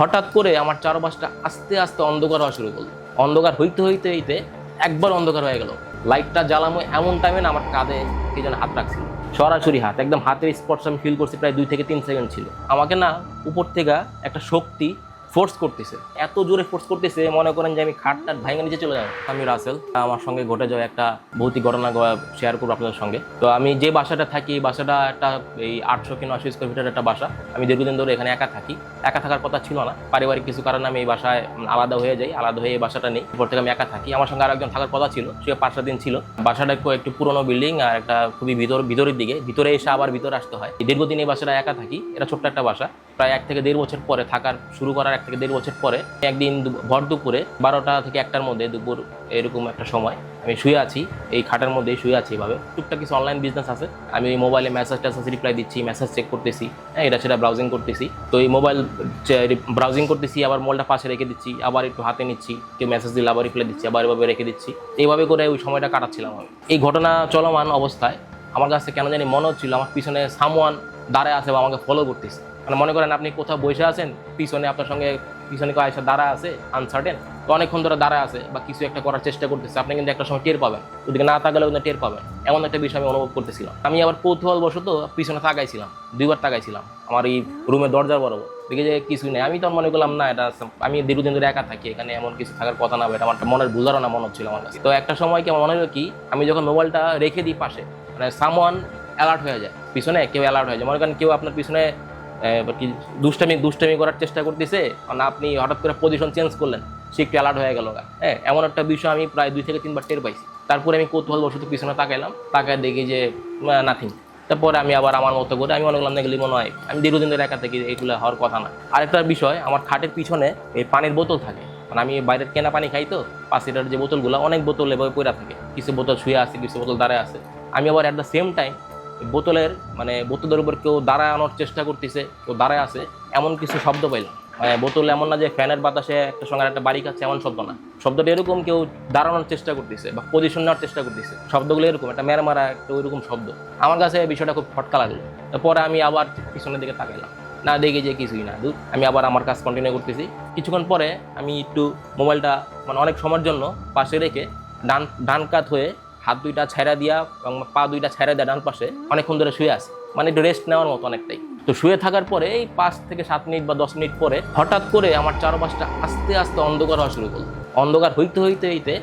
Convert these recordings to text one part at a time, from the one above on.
হঠাৎ করে আমার চারপাশটা আস্তে আস্তে অন্ধকার হওয়া শুরু করল। অন্ধকার হইতে হইতে হইতে একবার অন্ধকার হয়ে গেল। লাইটটা জ্বালামো এমন টাইমে না, আমার কাঁধে কে যেন হাত রাখছিল। সরাসরি হাত, একদম হাতের স্পর্শ আমি ফিল করছি প্রায় দুই থেকে তিন সেকেন্ড ছিল। আমাকে না, উপর থেকে একটা শক্তি ফোর্স করতেছে। এত জোরে ফোর্স করতেছে, মনে করেন যে আমি খাটটা ভাইঙ্গা নিচে চলে যাব। আমি রাসেল, আমার সঙ্গে ঘটে যাওয়া একটা ভৌতিক ঘটনা শেয়ার করব আপনাদের সঙ্গে। তো আমি যে বাসাটা থাকি এই বাসাটা একটা এই আটশো কি নশো স্কোয়ার ফিটের একটা বাসা। আমি দীর্ঘদিন ধরে এখানে একা থাকি। একা থাকার কথা ছিল না। পারিবারিক কিছু কারণে আমি এই বাসায় আলাদা হয়ে যাই, আলাদা হয়ে এই বাসাটা নেই। এরপর থেকে আমি একা থাকি। আমার সঙ্গে আরেকজন থাকার কথা ছিল, সে পাঁচ দিন ছিল। বাসাটা একটু একটু পুরোনো বিল্ডিং আর একটা খুবই ভিতর ভিতরের দিকে। ভিতরে এসে আবার ভিতরে আসতে হয়। দীর্ঘদিন এই বাসাটা একা থাকি। এটা ছোট্ট একটা বাসা। প্রায় এক থেকে দেড় বছর পরে থাকার, শুরু করার থেকে দেড় বছর পরে, একদিন ভর দুপুরে বারোটা থেকে একটার মধ্যে দুপুর এরকম একটা সময় আমি শুয়ে আছি, এই খাটার মধ্যেই শুয়ে আছি এভাবে। টুকটাক কিছু অনলাইন বিজনেস আছে। আমি মোবাইলে মেসেজ টেসেজ রিপ্লাই দিচ্ছি মেসেজ চেক করতেছি হ্যাঁ এটা সেটা ব্রাউজিং করতেছি। তো এই মোবাইল ব্রাউজিং করতেছি, আবার মোবাইলটা পাশে রেখে দিচ্ছি, আবার একটু হাতে নিচ্ছি, কেউ মেসেজ দিলে আবার রিপ্লাই দিচ্ছি, আবার এভাবে রেখে দিচ্ছি। এইভাবে করে ওই সময়টা কাটাচ্ছিলাম আমি। এই ঘটনা চলমান অবস্থায় আমার কাছে কেন জানি মনে হচ্ছিল, আমার পিছনে সামওয়ান দাঁড়ায় আছে বা আমাকে ফলো করতেছে। মানে মনে করেন আপনি কোথাও বসে আছেন, পিছনে আপনার সঙ্গে, পিছনে কেউ আয়সা দাঁড়া আছে আনসার্টেন তো অনেকক্ষণ ধরে দাঁড়া আছে বা কিছু একটা করার চেষ্টা করতেছে, আপনি কিন্তু একটা সময় টের পাবেন। ওদিকে না তাকালেও কিন্তু টের পাবেন। এমন একটা বিষয় আমি অনুভব করতেছিলাম। আমি আবার কৌতূহল বশত পিছনে তাকাইছিলাম, দুইবার তাকাইছিলাম, আমার এই রুমের দরজার বরাবর। দেখে যে কিছুই নেই। আমি তখন মনে করলাম, না, এটা আমি দীর্ঘদিন ধরে একা থাকি, এখানে এমন কিছু থাকার কথা না এটা আমার মনের ভুল ধারণা মনে হচ্ছিল আমার কাছে। তো একটা সময় কি আমার মনে হলো কি, আমি যখন মোবাইলটা রেখে দিই পাশে মানে সামওয়ান অ্যালার্ট হয়ে যায়। পিছনে কেউ অ্যালার্ট হয়ে যায়। মনে করেন কেউ আপনার পিছনে কি দুষ্টামি দুষ্টামি করার চেষ্টা করতেছে। না আপনি হঠাৎ করে পজিশন চেঞ্জ করলেন, সে একটু অ্যালার্ট হয়ে গেল হ্যাঁ এমন একটা বিষয় আমি প্রায় দুই থেকে তিনবার টের পাইছি। তারপরে আমি কৌতূহল বসত পিছনে তাকাইলাম, তাকায় দেখি যে নাথিং তারপরে আমি আবার আমার মতো করে, আমি মনে করলাম দেখলি মনে হয়। আমি দীর্ঘদিন ধরে একা থেকে এগুলো হওয়ার কথা না। আরেকটা বিষয়, আমার খাটের পিছনে এই পানির বোতল থাকে। মানে আমি বাইরের কেনা পানি খাই তো, পাঁচ লিটার যে বোতলগুলো, অনেক বোতল এভাবে পড়ে থাকে। কিছু বোতল শুয়ে আছে, কিছু বোতল দাঁড়ায় আছে। আমি আবার অ্যাট দ্য সেম টাইম বোতলের মানে বোতলের উপর কেউ দাঁড়ায় আনার চেষ্টা করতেছে, কেউ দাঁড়ায় আছে, এমন কিছু শব্দ পাইলাম। মানে বোতল এমন না যে ফ্যানের বাতাসে একটা সঙ্গে একটা বাড়ি খাচ্ছে এমন শব্দ না। শব্দটা এরকম কেউ দাঁড়ানোর চেষ্টা করতেছে বা পজিশন নেওয়ার চেষ্টা করতেছে। শব্দগুলো এরকম, একটা মেরা মারা একটা ওইরকম শব্দ। আমার কাছে বিষয়টা খুব ফটকা লাগল। পরে আমি আবার পিছনের দিকে তাকাইলাম। না, দেখি যে কিছুই না, দূর। আমি আবার আমার কাজ কন্টিনিউ করতেছি। কিছুক্ষণ পরে আমি একটু মোবাইলটা মানে অনেক সময়ের জন্য পাশে রেখে ডান ডান কাত হয়ে হাত দুইটা ছেড়া দিয়া এবং পা দুইটা ছেড়া দেয়া ডান পাশে অনেকক্ষণ ধরে শুয়ে আছে। মানে একটু রেস্ট নেওয়ার মতো অনেকটাই। তো শুয়ে থাকার পরে এই পাঁচ থেকে সাত মিনিট বা দশ মিনিট পরে হঠাৎ করে আমার চারপাশটা আস্তে আস্তে অন্ধকার হওয়া শুরু করল। অন্ধকার হইতে হইতে হইতে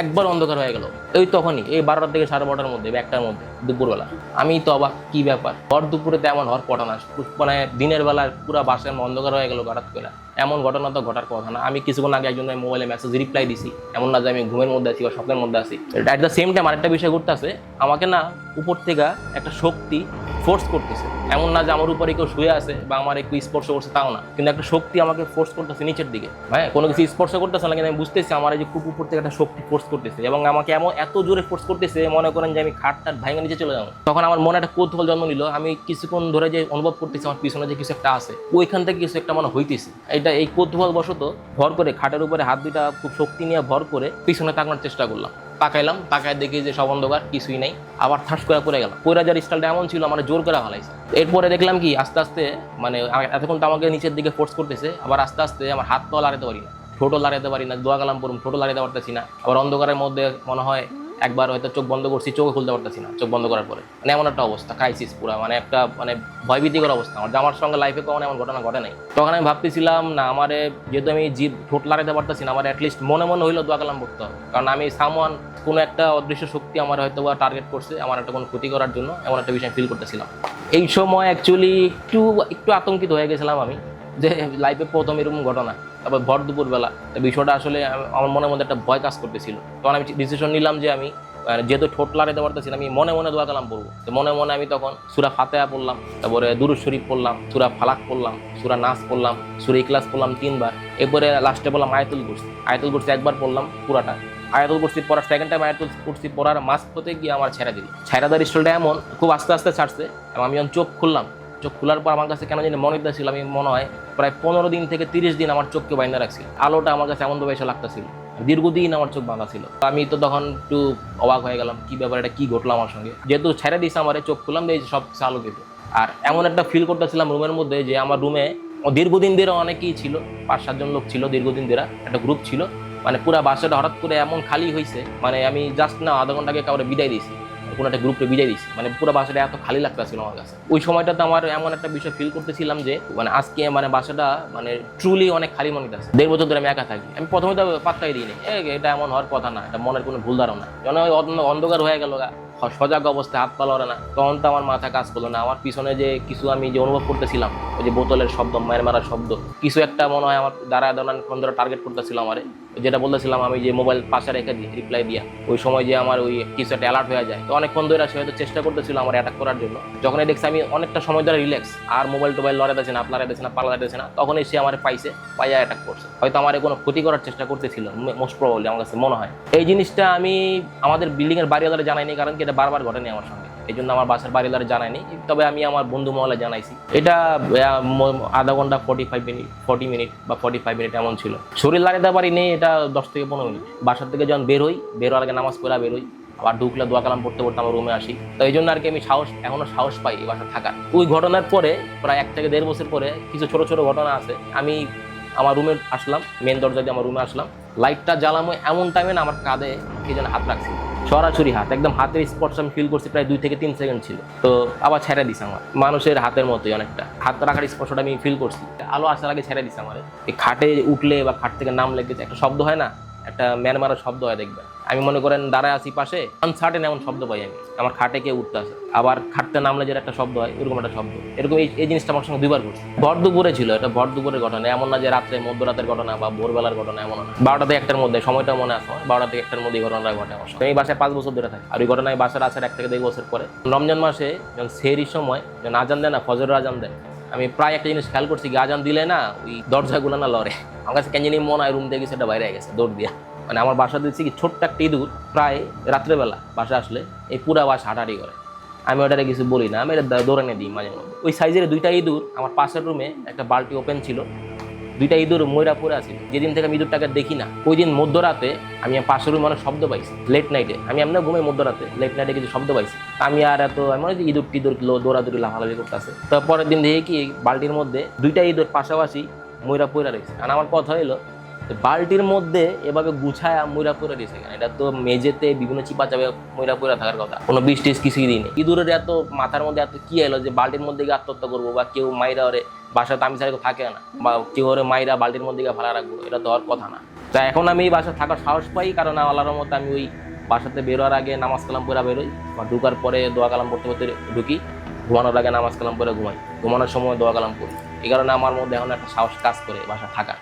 একবার অন্ধকার হয়ে গেল। ওই তখনই, এই বারোটার থেকে সাড়ে বারোটার মধ্যে একটার মধ্যে, দুপুরবেলা। আমি তো অবাক, কি ব্যাপার? ভর দুপুরে তেমন হওয়ার পটা না। মানে দিনের বেলা পুরো বাসায় অন্ধকার হয়ে গেল হঠাৎ করে। এমন ঘটনা তো ঘটার কথা না। আমি কিছুক্ষণ আগে একজনের মোবাইলে মেসেজ রিপ্লাই দিছি। এমন না যে আমি ঘুমের মধ্যে আছি বা স্বপ্নের মধ্যে আছি। অ্যাট দ্য সেম টাইম আরেকটা বিষয় ঘটতেছে আমাকে না উপর থেকে একটা শক্তি ফোর্স করতেছে। এমন না যে আমার উপরে কেউ শুয়ে আছে বা আমার একটু স্পর্শ করছে তাও না। কিন্তু একটা শক্তি আমাকে ফোর্স করতেছে নিচের দিকে। হ্যাঁ কোনো কিছু স্পর্শ করতেছে না কিন্তু আমি বুঝতেছি, আমার এই যে খুব উপর থেকে একটা শক্তি ফোর্স করতেছে এবং আমাকে এমন এত জোরে ফোর্স করতেছে, মনে করেন যে আমি খাট খাটটা ভাঙে নিচে চলে যাব। তখন আমার মনে একটা কৌতূহল জন্ম নিল, আমি কিছুক্ষণ ধরে যে অনুভব করতেছি, আমার পিছনে যে কিছু একটা আছে, ওইখান থেকে কিছু একটা মনে হইতেছে। এটা এই কৌতূহল বশত ভর করে, খাটের উপরে হাত দুইটা খুব শক্তি নিয়ে ভর করে পিছনে তাকানোর চেষ্টা করলাম। তাকাইলাম পাকায় দেখি যে সব অন্ধকার, কিছুই নাই। আবার ঠাস করে পড়ে গেলাম। পড়ে যাওয়ার স্টাইলটা এমন ছিল আমার জোর করে হালাইছে। এরপরে দেখলাম কি, আস্তে আস্তে মানে এতক্ষণ তো আমাকে নিচের দিকে ফোর্স করতেছে, আবার আস্তে আস্তে আমার হাত তো লাড়াতে পারি না। ঠোঁটও লাড়াতে পারি না, দোয়া গেলাম পড়ুন ঠোঁটও লাড়াতে পারতেছি না। আবার অন্ধকারের মধ্যে মনে হয় একবার হয়তো চোখ বন্ধ করছি, চোখ খুলতে পারতেছি না, চোখ বন্ধ করার পরে। মানে এমন একটা অবস্থা ক্রাইসিস পুরো মানে একটা মানে ভয়ভীতিকর অবস্থা। আমার আমার সঙ্গে লাইফে কখনো এমন ঘটনা ঘটে নাই। তখন আমি ভাবতেছিলাম, না, আমারে যেহেতু আমি জিভ ঠোঁট লাগাতে পারতেছি না, আমার অ্যাটলিস্ট মনে মনে হইল দোয়া কালাম পড়তে হবে। কারণ আমি সামওয়ান কোনো একটা অদৃশ্য শক্তি আমার হয়তো বা টার্গেট করছে, আমার একটা কোনো ক্ষতি করার জন্য, এমন একটা বিষয় ফিল করতেছিলাম। এই সময় অ্যাকচুয়ালি একটু একটু আতঙ্কিত হয়ে গেছিলাম আমি। যে লাইফে প্রথম এরকম ঘটনা, তারপর ভর দুপুরবেলা বিষয়টা আসলে আমার মনের মধ্যে একটা ভয় কাজ করতেছিল। তখন আমি ডিসিশন নিলাম যে আমি যেহেতু ঠোঁট লাগাতে পারতেছি আমি মনে মনে দোয়া কালাম পড়ব। তো মনে মনে আমি তখন সুরা ফাতেহা পড়লাম, তারপরে দুরুদ শরীফ পড়লাম, সুরা ফালাক পড়লাম, সুরা নাচ পড়লাম, সুরা ইকলাস পড়লাম তিনবার। এরপরে লাস্টে বললাম আয়াতুল কুরসি। আয়াতুল কুরসি একবার পড়লাম পুরাটা। আয়াতুল কুরসি পড়ার সেকেন্ড টাইম আয়াতুল কুরসি পড়ার মাস হতে গিয়ে আমার ছেড়ে দিল। ছেড়ে দেওয়ার স্টাইলটা এমন, খুব আস্তে আস্তে ছাড়ছে এবং আমি যখন চোখ খুললাম চোখ খোলার পর আমার কাছে কেন জানি মনে হইতেছিল, আমি মনে হয় প্রায় পনেরো দিন থেকে তিরিশ দিন আমার চোখকে বাইন্দা রাখছিল। আলোটা আমার কাছে এমনভাবে এসে লাগতেছিল, দীর্ঘদিন আমার চোখ বাঁধা ছিল। আমি তো তখন একটু অবাক হয়ে গেলাম, কি ব্যাপার, এটা কি ঘটলো আমার সঙ্গে? যেহেতু ছেড়ে দিয়েছে আমার, চোখ খুললাম দিয়ে সব চালু আলোকিত আর এমন একটা ফিল করতেছিলাম রুমের মধ্যে যে আমার রুমে দীর্ঘদিন ধরে অনেকেই ছিল, পাঁচ সাতজন লোক ছিল দীর্ঘদিন ধরে, একটা গ্রুপ ছিল। মানে পুরা বাসাটা হঠাৎ করে এমন খালি হয়েছে মানে আমি জাস্ট না আধা ঘণ্টা আগে কাউরে বিদায় দিয়েছি। কোনো একটা গ্রুপে বিদায় দিচ্ছি মানে পুরো বাসাটা এত খালি লাগতেছিল আমার কাছে। ওই সময়টাতে আমার এমন একটা বিষয় ফিল করতেছিলাম যে মানে আজকে মানে বাসাটা মানে ট্রুলি অনেক খালি মনে আছে দেড় বছর ধরে আমি একা থাকি। আমি প্রথমে তো পাত্তাই দিইনি। এটা এমন হওয়ার কথা না। এটা মনের কোনো ভুল ধারণা। যেন অন্ধকার হয়ে গেল সজাগ অবস্থায় হাত পা লড়ে না। তখন তো আমার মাথা কাজ করল না। আমার পিছনে যে কিছু আমি যে অনুভব করতেছিলাম, ওই যে বোতলের শব্দ, মায়ের মারার শব্দ, কিছু একটা মনে হয় আমার দ্বারা দাঁড়ান ফোন ধরে টার্গেট করতেছিল আমারে। যেটা বলতেছিলাম, আমি যে মোবাইল পাশে রেখে দিই রিপ্লাই দিয়া। ওই সময় যে আমার ওই কিছু একটা অ্যালার্ট হয়ে যায়। তো অনেকক্ষণ ধরে সে হয়তো চেষ্টা করতেছিল আমার অ্যাটাক করার জন্য। যখন দেখছি আমি অনেকটা সময় ধরে রিল্যাক্স আর মোবাইল টোবাইল লড়ে দিচ্ছে না, আপনার না পালা দিচ্ছে না তখন সে আমার পাইছে, পাইয়া অ্যাটাক করছে। হয়তো আমার কোনো ক্ষতি করার চেষ্টা করতেছিল মোস্ট প্রবলি আমার কাছে মনে হয়। এই জিনিসটা আমি আমাদের বিল্ডিংয়ের বাড়িওয়ালারে জানাইনি, কারণ কি এটা বারবার ঘটেনি আমার সঙ্গে। এই জন্য আমার বাসার বাড়িওয়ালারে জানাইনি তবে আমি আমার বন্ধু মহলে জানাইছি। এটা আধা ঘণ্টা forty five minute forty minute বা ফর্টি ফাইভ মিনিট এমন ছিল। শরীর লাগাতে পারি নেই এটা দশ থেকে পনেরো মিনিট। বাসার থেকে যখন বের হই, বের আগে নামাজ পড়া বের হই। আবার ঢুকলে দোয়া কালাম পড়তে পড়তে আমার রুমে আসি। তো এই জন্য আর কি আমি সাহস, এখনও সাহস পাই এই বাসা থাকার। ওই ঘটনার পরে, প্রায় এক থেকে দেড় বছর পরে কিছু ছোট ছোট ঘটনা আছে। আমি আমার রুমে আসলাম মেন দরজা দিয়ে আমার রুমে আসলাম। লাইটটা জ্বালামো এমন টাইমে না আমার কাঁধে কে যেন হাত রাখছিল। সরাসরি হাত, একদম হাতের স্পর্শ আমি ফিল করছি প্রায় দুই থেকে তিন সেকেন্ড ছিল। তো আবার ছেড়ে দিছে আমার। মানুষের হাতের মতোই অনেকটা। হাত রাখার স্পর্শটা আমি ফিল করছি। আলো আসার আগে ছেড়ে দিছে আমার। এই খাটে উঠলে বা খাট থেকে নাম লেগেছে একটা শব্দ হয় না? একটা ম্যান শব্দ হয় দেখবেন। আমি মনে করেন দাঁড়ায় আছি পাশে আনসার্টেন এমন শব্দ পাই আমি। আমার খাটে কেউ উঠতে আসে। আবার খাটতে নামলে যেটা একটা শব্দ হয় এরকম একটা শব্দ। এরকম এই এই জিনিসটা আমার সঙ্গে দুবার ঘটছে। ভর দুপুরে ছিল এটা ভর দুপুরের ঘটনা। এমন না যে রাত্রে মধ্যরাতের ঘটনা বা ভোরবেলার ঘটনা এমন না। বারোটা থেকে একটার মধ্যে সময়টা মনে আমার, বারোটা থেকে একটার মধ্যে ঘটনাটা ঘটে আমার। আমি বাসায় পাঁচ বছর ধরে থাকি। আর ওই ঘটনায় বাসার আসার এক থেকে দুই বছর পরে রমজান মাসে যখন সেহরির সময় যখন আজান দেয় না ফজর আজান দেয় আমি প্রায় একটা জিনিস খেয়াল করছি আজান দিলে না ওই দরজাগুলো না লড়ে। আমার কাছে কেন মনে হয় রুম থেকে সেটা বাইরে গেছে দৌড় দিয়া। মানে আমার বাসা দিচ্ছি কি ছোট্ট একটা ইঁদুর, প্রায় রাত্রেবেলা বাসা আসলে এই পুরা বাসা হাঁটাহাঁটি করে। আমি ওটারে কিছু বলি না, আমি এটা দৌড়ে নিয়ে দিই মাঝে মধ্যে। ওই সাইজের দুইটা ইঁদুর আমার পাশের রুমে একটা বালতি ওপেন ছিল। দুইটা ইঁদুর ময়রা পরে আছে যেদিন থেকে আমি ইঁদুরটাকে দেখি না, ওই দিন মধ্যরাতে আমি পাশের রুমে অনেক শব্দ পাইছি লেট নাইটে আমি এমনি ঘুমাই মধ্যরাতে লেট নাইটে কিছু শব্দ পাইছি। আমি আর এত, আমি মনে যে ইঁদুর টিঁদুর দৌড়াদৌড়ি লাফালাফি করতেছে। তো পরের দিন দেখি কি বালতির মধ্যে দুইটা ইঁদুর পাশাপাশি ময়রা পয়রা রয়েছে। আর আমার কথা হলো বালতির মধ্যে এভাবে গুছায় ময়রা পয়রা দিয়েছে এটা তো মেঝেতে বিভিন্ন চিপা চাপে ময়রা পয়রা থাকার কথা। কোনো বৃষ্টি টিস কিছুই দিই ইঁদুরের এত মাথার মধ্যে এত কি এলো যে বালতির মধ্যে গিয়ে আত্মহত্যা করব বা কেউ মাইরা ওরে বাসা তো আমি ছাড়া থাকে না বা কেউ ওরে মাইরা বালতির মধ্যে গিয়ে ভাড়া রাখব, এটা তো হওয়ার কথা না। তা এখন আমি এই বাসা থাকার সাহস পাই, কারণ আল্লাহর মতো আমি ওই বাসাতে বেরোয়ার আগে নামাজ কালাম পরে বেরোই। বা ঢুকার পরে দোয়া কালাম পড়তে পড়তে ঢুকি। ঘুমানোর আগে নামাজ কালাম পরে ঘুমাই। ঘুমানোর সময় দোয়া কালাম করি। এই কারণে আমার মধ্যে এখন একটা সাহস কাজ করে বাসা থাকার।